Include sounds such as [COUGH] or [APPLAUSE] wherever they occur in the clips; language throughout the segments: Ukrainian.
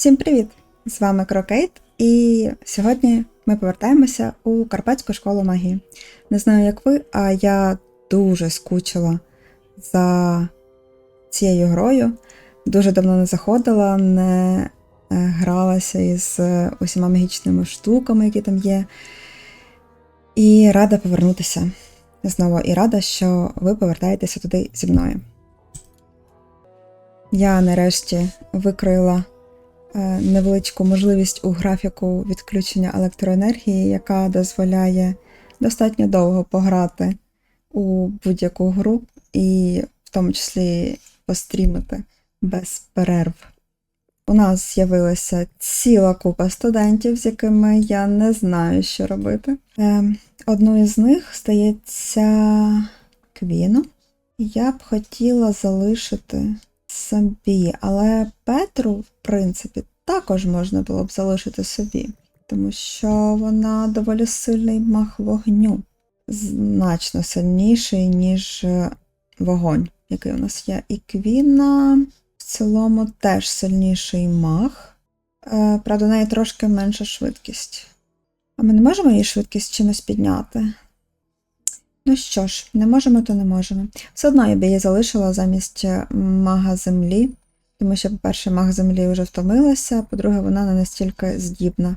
Всім привіт! З вами Крокейт, і сьогодні ми повертаємося у Карпатську школу магії. Не знаю, як ви, а я дуже скучила за цією грою. Дуже давно не заходила, не е, гралася із е, усіма магічними штуками, які там є. І рада повернутися знову. І рада, що ви повертаєтеся туди зі мною. Я нарешті викроїла е, невеличку можливість у графіку відключення електроенергії, яка дозволяє достатньо довго пограти у будь-яку гру, і в тому числі пострімити без перерв. У нас з'явилася ціла купа студентів, з якими я не знаю, що робити. Е, одну із них здається Квіну. Я б хотіла залишити собі, але Петру, в принципі, також можна було б залишити собі, тому що вона доволі сильний мах вогню, значно сильніший, ніж е, вогонь, який у нас є. І Квіна в цілому теж сильніший мах. Е, Правда, у неї трошки менша швидкість. А ми не можемо її швидкість чимось підняти? Ну що ж, не можемо, то не можемо. Все одно я б її залишила замість е, мага землі, тому що, по-перше, маг землі вже втомилася, по-друге, вона не настільки здібна,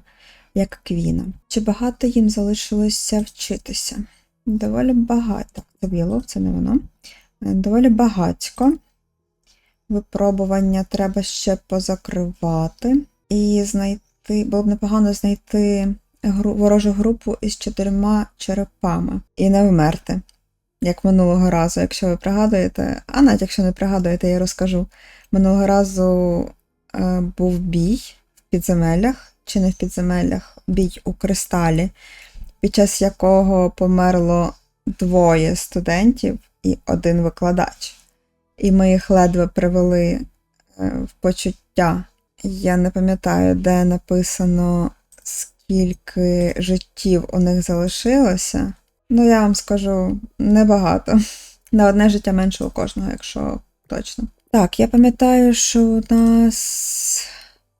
як Квіна. Чи багато їм залишилося вчитися? Доволі багато. Це Білов, це не воно. Е, Доволі багатько. Випробування треба ще позакривати. І знайти, було б непогано знайти ворожу групу із чотирма черепами і не вмерти, як минулого разу, якщо ви пригадуєте. А навіть якщо не пригадуєте, я розкажу. Минулого разу е, був бій в підземеллях, чи не в підземеллях, бій у кристалі, під час якого померло двоє студентів і один викладач. І ми їх ледве привели е, в почуття. Я не пам'ятаю, де написано скільки життів у них залишилося. Ну, я вам скажу небагато. [LAUGHS] На одне життя менше у кожного, якщо точно. Так, я пам'ятаю, що у нас.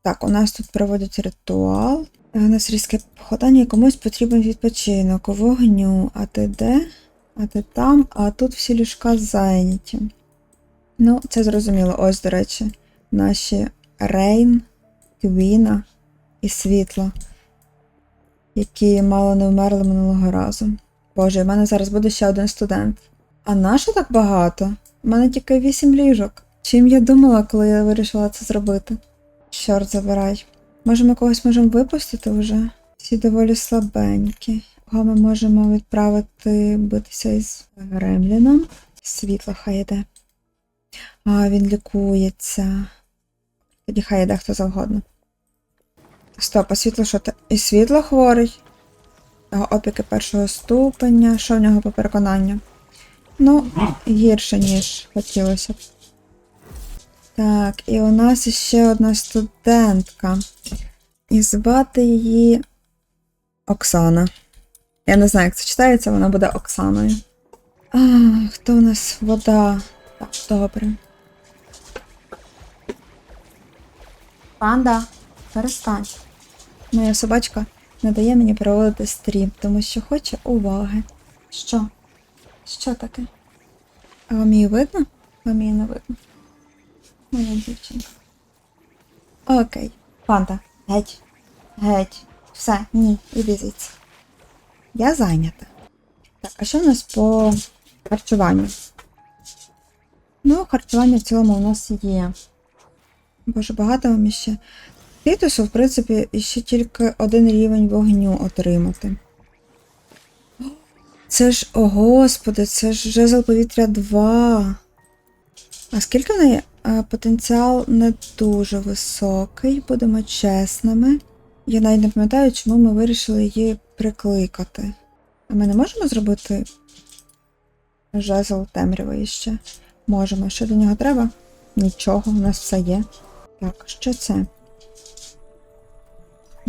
Так, у нас тут проводять ритуал. У нас різке походання, і комусь потрібен відпочинок у вогню. А ти де? А ти там, а тут всі ліжка зайняті. Ну, це зрозуміло. Ось, до речі, наші Рейн, Квіна і Світло які мало не вмерли минулого разу. Боже, в мене зараз буде ще один студент. А нащо так багато? У мене тільки вісім ліжок. Чим я думала, коли я вирішила це зробити? Чорт забирай. Може, ми когось можемо випустити вже? Всі доволі слабенькі. Кого ми можемо відправити битися із Гремліном? Світло хай йде. А, він лікується. Тоді хай йде хто завгодно. Стоп, а світло що? І світло хворий. Опіки першого ступеня. Що в нього по переконанню? Ну, гірше, ніж хотілося б. Так, і у нас ще одна студентка. І звати її Оксана. Я не знаю, як це читається, вона буде Оксаною. А, хто у нас вода? Так, добре. Панда, перестань. Моя собачка не дає мені проводити стрім, тому що хоче уваги. Що? Що таке? А вам її видно? Вам її не видно. Моя дівчинка. Окей. Панда, геть. Геть. Все, ні, іди звідси. Я зайнята. Так, а що у нас по харчуванню? Ну, харчування в цілому у нас є. Боже, багато вам іще. Титусу, в принципі, ще тільки один рівень вогню отримати. Це ж, о господи, це ж жезл повітря 2. А скільки в неї е, потенціал не дуже високий, будемо чесними. Я навіть не пам'ятаю, чому ми вирішили її прикликати. А ми не можемо зробити жезл темряви ще? Можемо. Що до нього треба? Нічого, у нас все є. Так, що це?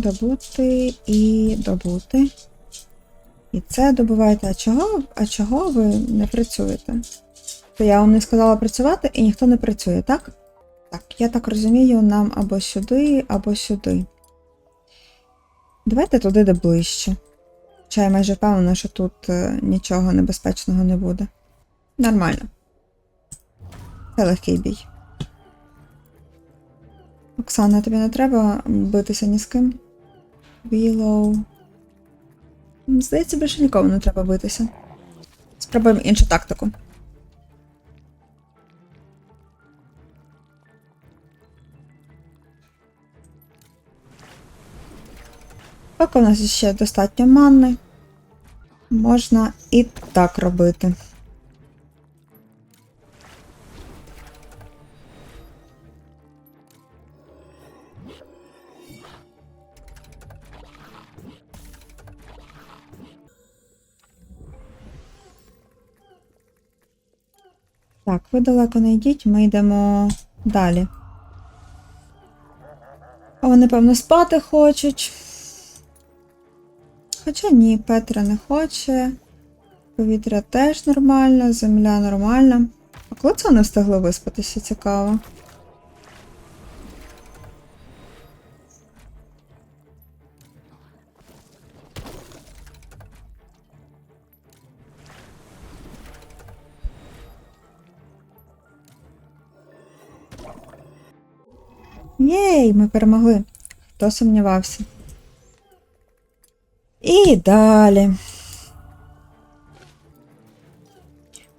Добути і добути. І це добуваєте. А чого а чого ви не працюєте? То я вам не сказала працювати і ніхто не працює, так? Так, я так розумію, нам або сюди, або сюди. Давайте туди, де ближче. Хоча я майже впевнена, що тут е, нічого небезпечного не буде. Нормально. Це легкий бій. Оксана, тобі не треба битися ні з ким? Willow. Здається, більше нікому не треба битися. Спробуємо іншу тактику. Поки у нас ще достатньо манни, можна і так робити. Так, ви далеко не йдіть, ми йдемо далі. А вони, певно, спати хочуть. Хоча ні, Петра не хоче. Повітря теж нормально, земля нормальна. А коли це вони встигли виспатися, цікаво. Перемогли. Хто сумнівався? І далі.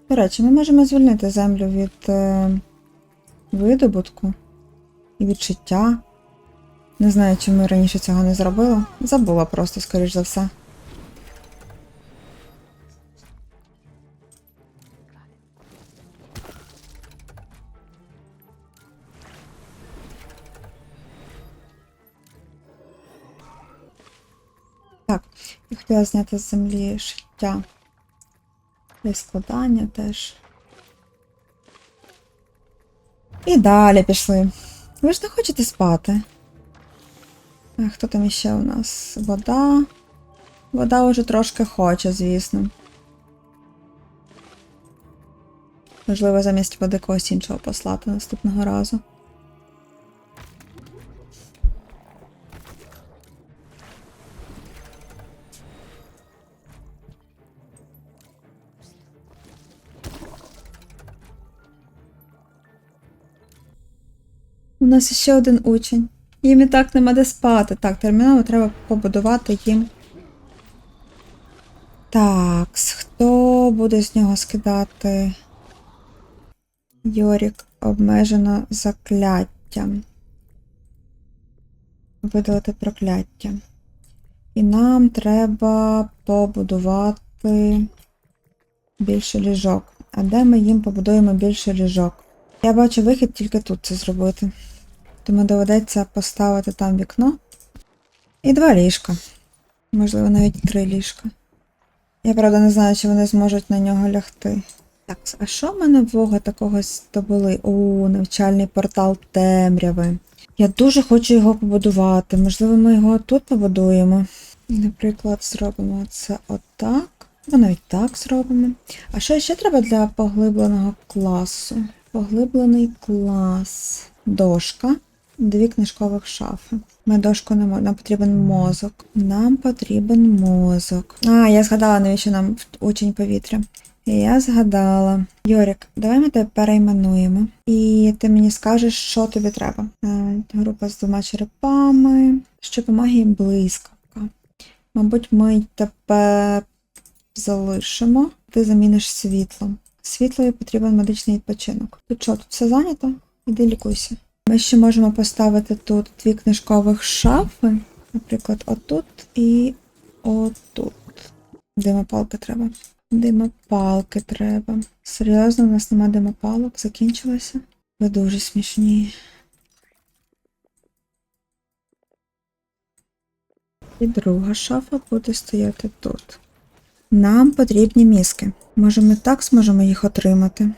До речі, ми можемо звільнити землю від е, видобутку і від шиття. Не знаю, чому я раніше цього не зробила. Забула просто, скоріш за все. Хотіла зняти з землі шиття. І складання теж. І далі пішли. Ви ж не хочете спати? А хто там іще у нас? Вода. Вода вже трошки хоче, звісно. Можливо, замість води когось іншого послати наступного разу. У нас ще один учень. Їм і так нема де спати. Так, терміново треба побудувати їм. Так, хто буде з нього скидати? Йорік обмежено закляттям. Видалити прокляття. І нам треба побудувати більше ліжок. А де ми їм побудуємо більше ліжок? Я бачу вихід тільки тут це зробити. Тому доведеться поставити там вікно. І два ліжка. Можливо, навіть три ліжка. Я правда не знаю, чи вони зможуть на нього лягти. Так, а що в мене вога такого здобули? О, навчальний портал темряви. Я дуже хочу його побудувати. Можливо, ми його тут побудуємо. Наприклад, зробимо це отак. Або навіть так зробимо. А що ще треба для поглибленого класу? Поглиблений клас. Дошка. Дві книжкових шафи. Ми дошку не. Нам потрібен мозок. Нам потрібен мозок. А, я згадала, навіщо нам учень повітря. Я згадала. Йорік, давай ми тебе перейменуємо. І ти мені скажеш, що тобі треба. Е, Група з двома черепами. Що по блискавка. Мабуть, ми тебе залишимо. Ти заміниш світлом. Світлою потрібен медичний відпочинок. Тут що, тут все зайнято? Іди лікуйся. Ми ще можемо поставити тут дві книжкових шафи, наприклад, отут і отут. Димопалки треба. Димопалки треба. Серйозно, у нас нема димопалок, закінчилося. Ви дуже смішні. І друга шафа буде стояти тут. Нам потрібні мізки. Може, ми так зможемо їх отримати?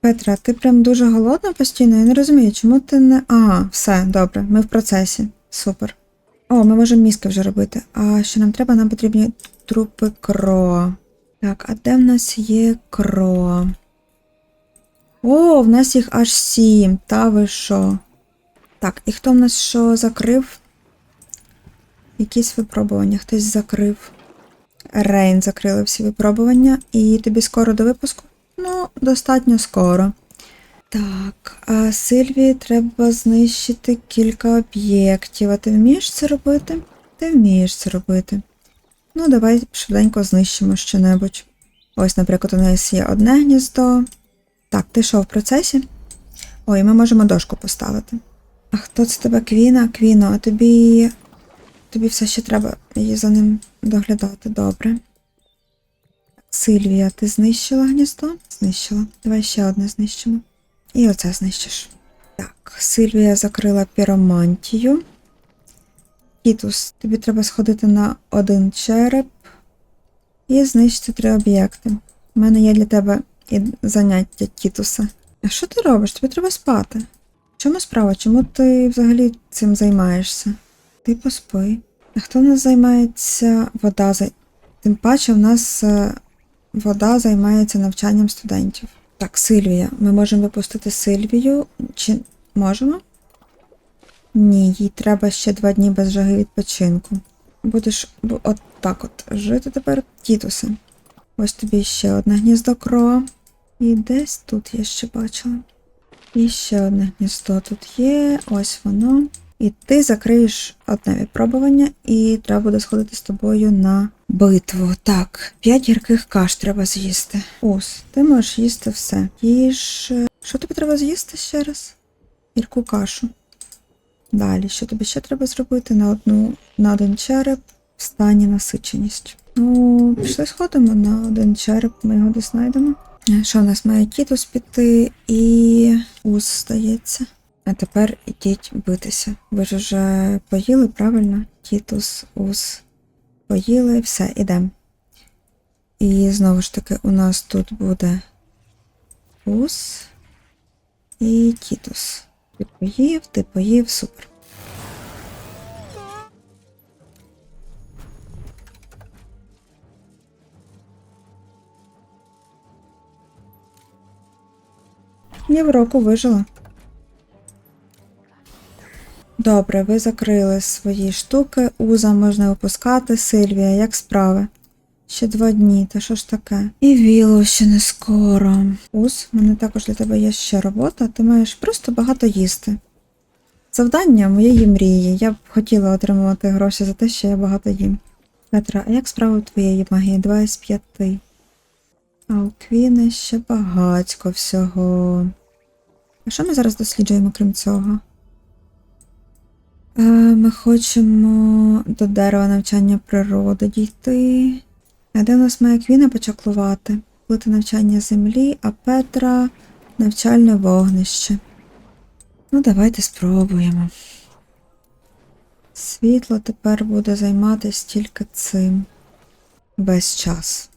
Петра, ти прям дуже голодна постійно? Я не розумію, чому ти не. Ага, все, добре, ми в процесі. Супер. О, ми можемо мізки вже робити. А що нам треба? Нам потрібні трупи кроа. Так, а де в нас є кроа? О, в нас їх аж сім. Та ви що? Так, і хто в нас що закрив? Якісь випробування, хтось закрив. Рейн закрили всі випробування, і тобі скоро до випуску? Ну, достатньо скоро. Так, а Сильвії треба знищити кілька об'єктів. А ти вмієш це робити? Ти вмієш це робити. Ну, давай швиденько знищимо що-небудь. Ось, наприклад, у нас є одне гніздо. Так, ти що в процесі? Ой, ми можемо дошку поставити. А хто це тебе Квіна? Квіно, а тобі. Тобі все ще треба її за ним доглядати, добре. Сильвія, ти знищила гніздо? Знищила. Давай ще одне знищимо. І оце знищиш. Так, Сильвія закрила піромантію. Кітус, тобі треба сходити на один череп і знищити три об'єкти. У мене є для тебе заняття Кітуса. А що ти робиш? Тобі треба спати. В чому справа? Чому ти взагалі цим займаєшся? Ти поспи. Хто в нас займається вода? Тим паче в нас е, вода займається навчанням студентів. Так, Сильвія. Ми можемо випустити Сильвію. Чи можемо? Ні, їй треба ще два дні без жаги відпочинку. Будеш от так от жити тепер Тітусе. Ось тобі ще одне гніздо кро. І десь тут я ще бачила. І ще одне гніздо тут є. Ось воно. І ти закриєш одне випробування, і треба буде сходити з тобою на битву. Так, п'ять гірких каш треба з'їсти. Ус, ти можеш їсти все. Їж. Що тобі треба з'їсти ще раз? Гірку кашу. Далі, що тобі ще треба зробити на одну на один череп в стані насиченість. Ну, пішли сходимо на один череп, ми його десь знайдемо. Що в нас має тітус піти і ус здається. А тепер ідіть битися. Ви ж вже поїли, правильно? Тітус, ус. Поїли, все, ідемо. І знову ж таки, у нас тут буде ус і тітус. Ти поїв, ти поїв, супер. Європу вижила. Добре, ви закрили свої штуки, Уза можна випускати, Сильвія, як справи? Ще два дні, та що ж таке? І Віло ще не скоро. Уз, в мене також для тебе є ще робота, ти маєш просто багато їсти. Завдання моєї мрії. Я б хотіла отримувати гроші за те, що я багато їм. Петра, а як справи твоєї магії? Два із п'яти. А у Квіни ще багацько всього. А що ми зараз досліджуємо, крім цього? Е, Ми хочемо до дерева навчання природи дійти. А де у нас має Квіна почаклувати? Плити навчання землі, а Петра навчальне вогнище. Ну, давайте спробуємо. Світло тепер буде займатися тільки цим весь час.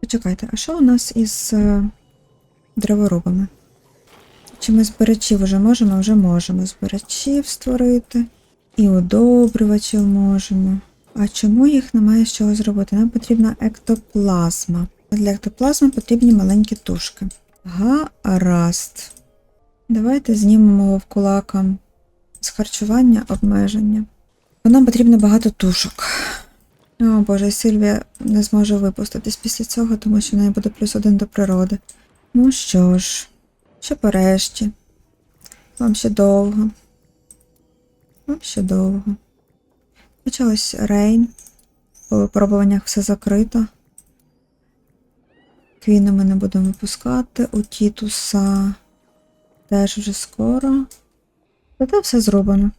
Почекайте, а що у нас із е, дроворубами? Чи ми збирачів вже можемо? Вже можемо збирачів створити. І удобрювачів можемо. А чому їх немає з чого зробити? Нам потрібна ектоплазма. Для ектоплазми потрібні маленькі тушки. Гаразд. Давайте знімемо вовкулакам з харчування обмеження. Нам потрібно багато тушок. О боже, Сильвія не зможе випуститись після цього, тому що в неї буде плюс один до природи. Ну що ж, ще порешті. Вам ще довго. Вам ще довго. Почалось рейн. По випробуваннях все закрито. Квіну ми не будемо випускати. У Тітуса теж вже скоро. Зате все зроблено.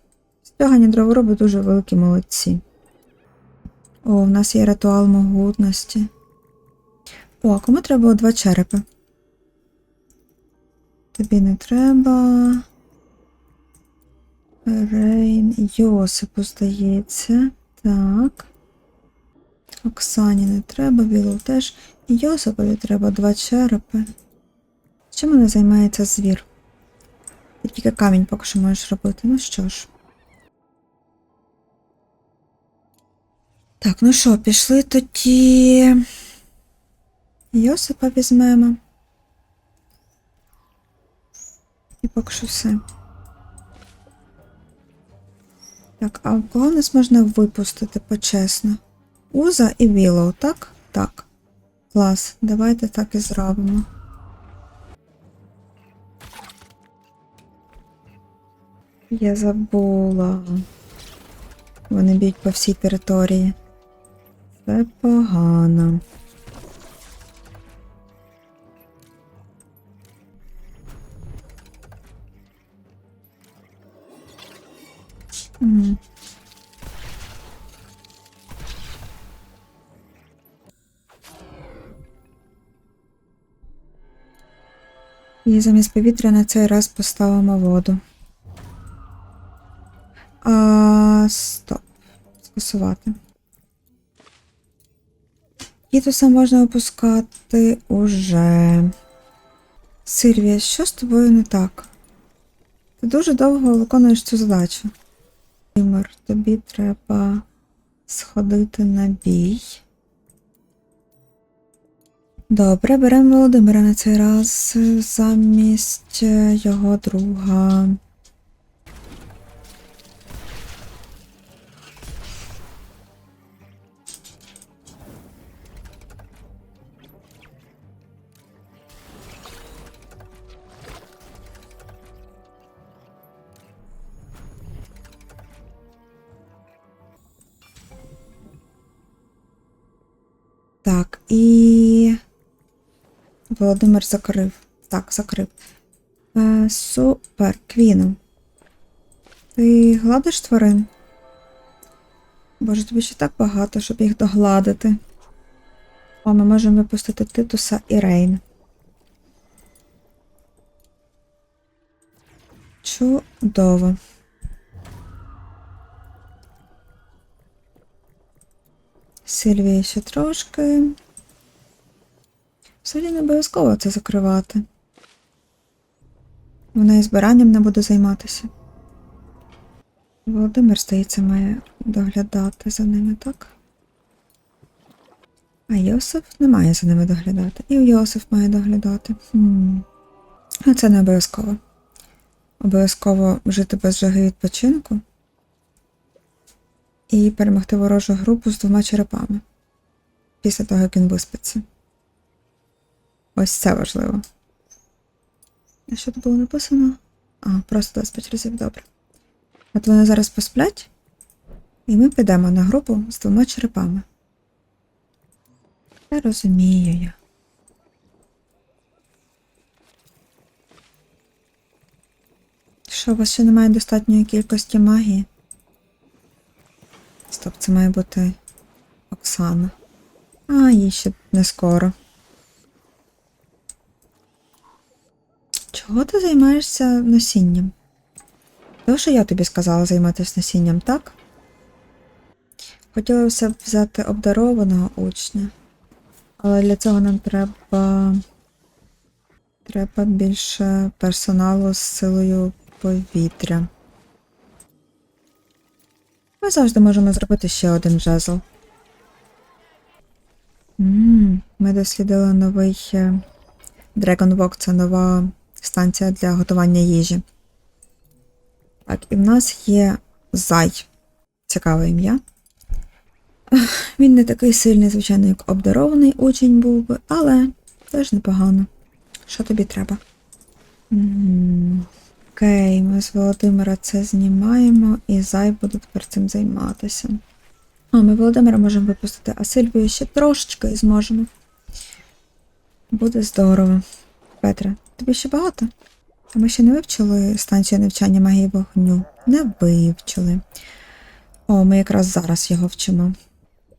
Стягані дроворуби дуже великі молодці. О, в нас є ритуал могутності. О, кому треба було два черепи? Тобі не треба. Рейн. Йосипу, здається. Так. Оксані не треба, Білу теж. Йосипові треба два черепи. Чим мене займається звір? Ти тільки камінь поки що можеш робити. Ну що ж. Так, ну що, пішли тоді. Йосипа візьмемо. Поки що все. Так, а кого нас можна випустити почесно? Уза і Вілоу, так? Так. Клас, давайте так і зробимо. Я забула. Вони б'ють по всій території. Це погано. І замість повітря на цей раз поставимо воду. А, стоп. Скасувати. Кітуса можна опускати уже. Сильвія, що з тобою не так? Ти дуже довго виконуєш цю задачу. Тимер, тобі треба сходити на бій. Добре, беремо Володимира на цей раз замість е, його друга. Володимир закрив. Так, закрив. Е, супер, Квіно. Ти гладиш тварин? Боже, тобі ще так багато, щоб їх догладити. О, ми можемо випустити Титуса і Рейн. Чудово. Сильвія ще трошки. Взагалі не обов'язково це закривати. Вона і збиранням не буде займатися. Володимир, здається, має доглядати за ними, так? А Йосиф не має за ними доглядати. І Йосиф має доглядати. Хм. А це не обов'язково. Обов'язково жити без жаги відпочинку і перемогти ворожу групу з двома черепами після того, як він виспиться. Ось це важливо. А що тут було написано? А, просто 25 разів добре. От вони зараз посплять, і ми підемо на групу з двома черепами. Я розумію я. Що, у вас ще немає достатньої кількості магії? Стоп, це має бути Оксана. А, їй ще не скоро. Чого ти займаєшся насінням? Тому що я тобі сказала займатися насінням, так? Хотілося б взяти обдарованого учня, але для цього нам треба. Треба більше персоналу з силою повітря. Ми завжди можемо зробити ще один жезл. Ми дослідили новий е, Dragon Walk це нова станція для готування їжі. Так, і в нас є зай. Цікаве ім'я. [LAUGHS] Він не такий сильний, звичайно, як обдарований учень був би, але теж непогано. Що тобі треба? Окей, ми з Володимира це знімаємо, і зай буде тепер цим займатися. А, ми Володимира можемо випустити, а Сильвію ще трошечки зможемо. Буде здорово. Петре, тобі ще багато? А ми ще не вивчили станцію навчання магії вогню. Не вивчили. О, ми якраз зараз його вчимо.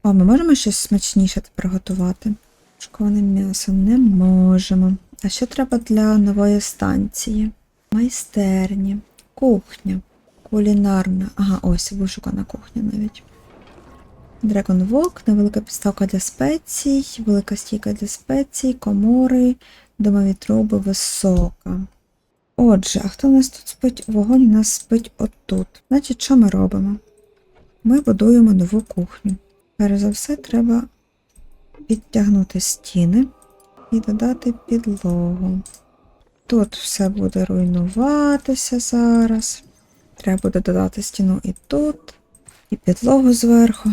О, ми можемо щось смачніше тепер готувати. Шковане м'ясо не можемо. А що треба для нової станції? Майстерні, кухня, кулінарна. Ага, ось вишукана кухня навіть. Dragon Walk, невелика підставка для спецій, велика стійка для спецій, комори, домові труби, висока. Отже, а хто у нас тут спить? Вогонь у нас спить отут. Значить, що ми робимо? Ми будуємо нову кухню. Перш за все, треба підтягнути стіни і додати підлогу. Тут все буде руйнуватися зараз. Треба буде додати стіну і тут, і підлогу зверху.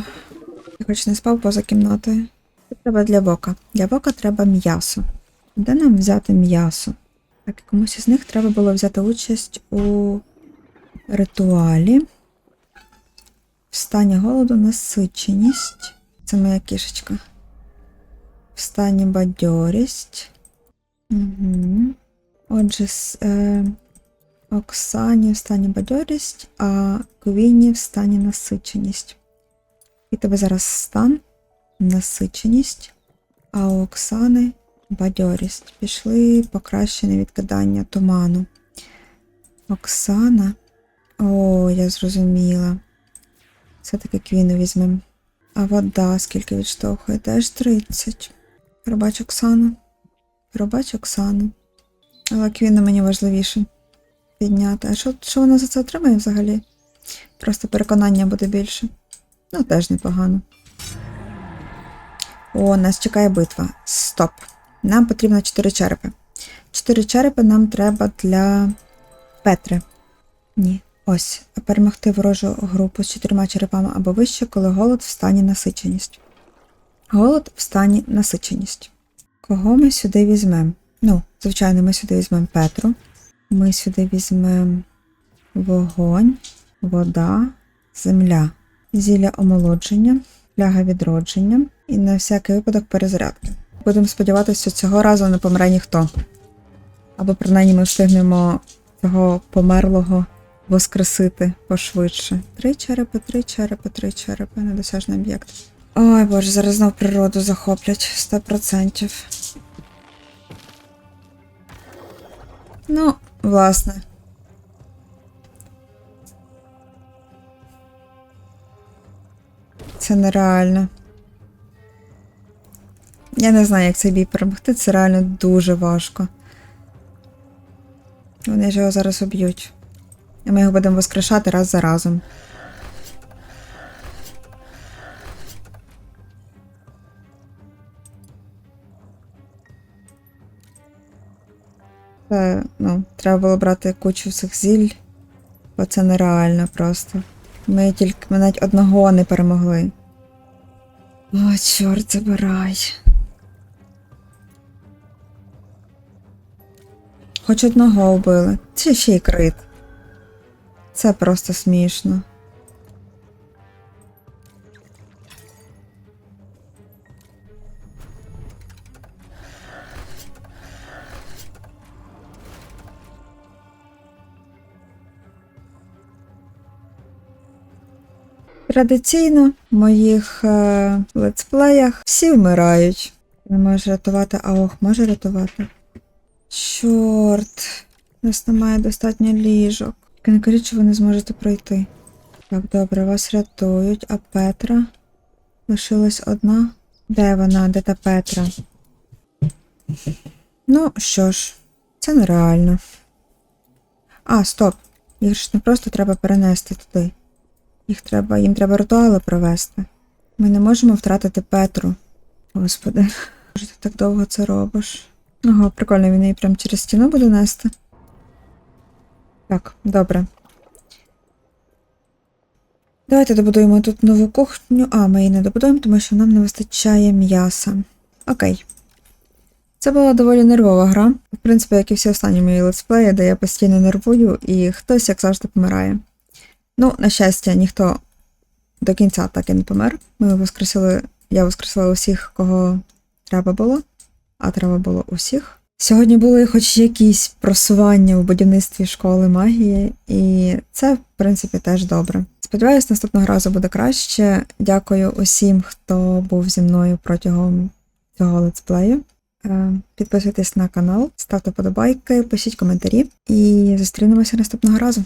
Я хоч не спав поза кімнатою. Це треба для бока. Для бока треба м'ясо. Де нам взяти м'ясо? Так, комусь із них треба було взяти участь у ритуалі. В стані голоду насиченість. Це моя кішечка. В стані бадьорість. Угу. Отже, е, Оксані в стані бадьорість, а Квіні в стані насиченість. І тебе зараз стан, насиченість, а у Оксани бадьорість. Пішли покращене відкидання туману. Оксана. О, я зрозуміла. Все-таки квіну візьмемо. А вода скільки відштовхує? Теж 30. Пробач Оксану. Пробач Оксану. Але квіна мені важливіше підняти. А що, що вона за це отримає взагалі? Просто переконання буде більше. Ну, теж непогано. О, нас чекає битва. Стоп. Нам потрібно 4 черепи. 4 черепи нам треба для Петри. Ні. Ось. Перемогти ворожу групу з чотирма черепами або вище, коли голод в стані насиченість. Голод в стані насиченість. Кого ми сюди візьмемо? Ну, звичайно, ми сюди візьмемо Петру. Ми сюди візьмемо вогонь, вода, земля, зілля омолодження, фляга відродження і на всякий випадок перезарядки. Будемо сподіватися, що цього разу не помре ніхто. Або принаймні ми встигнемо цього померлого воскресити пошвидше. Три черепи, три черепи, три черепи, недосяжний об'єкт. Ой боже, зараз знов природу захоплять 100%. Ну, власне. Це нереально. Я не знаю, як цей бій перемогти, це реально дуже важко. Вони ж його зараз уб'ють. І ми його будемо воскрешати раз за разом. Це, ну, треба було брати кучу цих зіль, бо це нереально просто. Ми тільки ми навіть одного не перемогли. О, чорт забирай. Хоч одного вбили. Це ще й крит. Це просто смішно. Традиційно в моїх е, летсплеях всі вмирають. Не може рятувати, а ох, може рятувати. Чорт, у нас немає достатньо ліжок. Не кажіть, що ви не зможете пройти. Так, добре, вас рятують, а Петра лишилась одна. Де вона? Де та Петра? Ну, що ж, це нереально. А, стоп. Їх ж не просто треба перенести туди. Їх треба, їм треба ритуали провести. Ми не можемо втратити Петру. Господи, що ти так довго це робиш? Ага, прикольно, він її прям через стіну буде нести. Так, добре. Давайте добудуємо тут нову кухню. А, ми її не добудуємо, тому що нам не вистачає м'яса. Окей. Це була доволі нервова гра. В принципі, як і всі останні мої летсплеї, де я постійно нервую, і хтось, як завжди, помирає. Ну, на щастя, ніхто до кінця так і не помер. Ми воскресили, я воскресила усіх, кого треба було, а треба було усіх. Сьогодні були хоч якісь просування у будівництві школи магії, і це, в принципі, теж добре. Сподіваюсь, наступного разу буде краще. Дякую усім, хто був зі мною протягом цього летсплею. Е, Підписуйтесь на канал, ставте подобайки, пишіть коментарі і зустрінемося наступного разу.